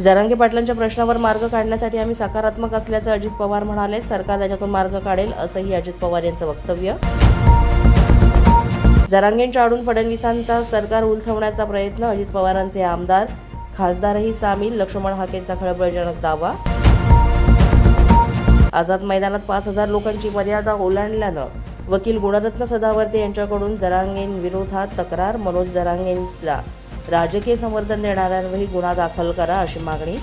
जरांगे पाटलांच्या प्रश्नावर मार्ग काढण्यासाठी आम्ही सकारात्मक असल्याचं अजित पवार म्हणाले. सरकार त्याच्यातून मार्ग काढेल असंही अजित पवार यांचं वक्तव्य. जरांगेंच्या आडून फडणवीसांचा सरकार उलथवण्याचा प्रयत्न अजित पवारांचे आमदार खासदारही सामील लक्ष्मण हाकेंचा खळबळजनक दावा. आझाद मैदानात पाच हजार लोकांची मर्यादा ओलांडल्यानं वकील गुणरत्न सदावर्ते यांच्याकडून जरांगेंविरोधात तक्रार मनोज जरांगेंचा राजकीय समर्थन देणाऱ्यांवरही गुन्हा दाखल करा अशी मागणी.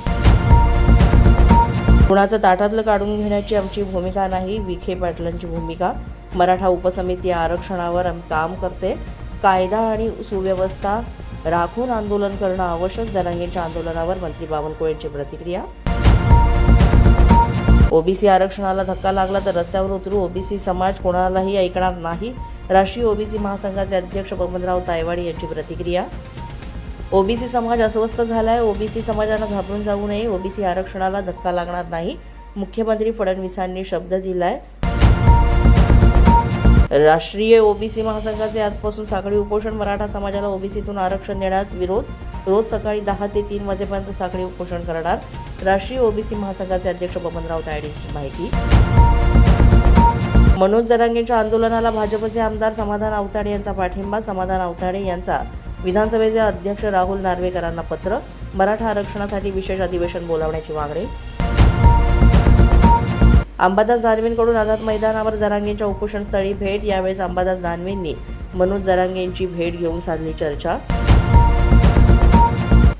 गुणाचं ताटातलं काढून घेण्याची आमची भूमिका नाही विखे पाटलांची भूमिका. मराठा उपसमिती आरक्षणावर आम्ही काम करते. कायदा आणि सुव्यवस्था राखून आंदोलन करणं आवश्यक जनांगींच्या आंदोलनावर मंत्री बावनकुळेंची प्रतिक्रिया. ओबीसी आरक्षणाला धक्का लागला तर रस्त्यावर उतरू ओबीसी समाज कोणालाही ऐकणार नाही. राष्ट्रीय ओबीसी महासंघाचे अध्यक्ष बबनराव तायवाडी यांची प्रतिक्रिया. ओबीसी समाज अस्वस्थ झाला आहे ओबीसी समाजानं घाबरून जाऊ नये ओबीसी आरक्षणाला धक्का लागणार नाही मुख्यमंत्री फडणवीसांनी शब्द दिलाय. राष्ट्रीय ओबीसी महासंघाचे आजपासून साखळी उपोषण मराठा समाजाला ओबीसीतून आरक्षण देण्यास विरोध रोज सकाळी दहा ते तीन वाजेपर्यंत साखळी उपोषण करणार राष्ट्रीय ओबीसी महासंघाचे अध्यक्ष बबनराव तायडेंची माहिती. मनोज जरांगेंच्या आंदोलनाला भाजपचे आमदार समाधान आवताडे यांचा पाठिंबा समाधान आवताडे यांचा विधानसभेचे अध्यक्ष राहुल नार्वेकरांना पत्र मराठा आरक्षणासाठी विशेष अधिवेशन बोलावण्याची मागणी. अंबादास दानवेंकडून आझाद मैदानावर जरांगेंच्या उपोषणस्थळी भेट यावेळेस अंबादास दानवेंनी मनोज जरांगेंची भेट घेऊन साधली चर्चा.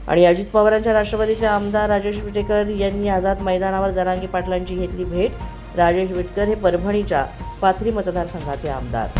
आणि अजित पवारांच्या राष्ट्रवादीचे आमदार राजेश विटेकर यांनी आझाद मैदानावर जरांगे पाटलांची घेतली भेट. राजेश विटकर हे परभणीच्या पाथरी मतदारसंघाचे आमदार.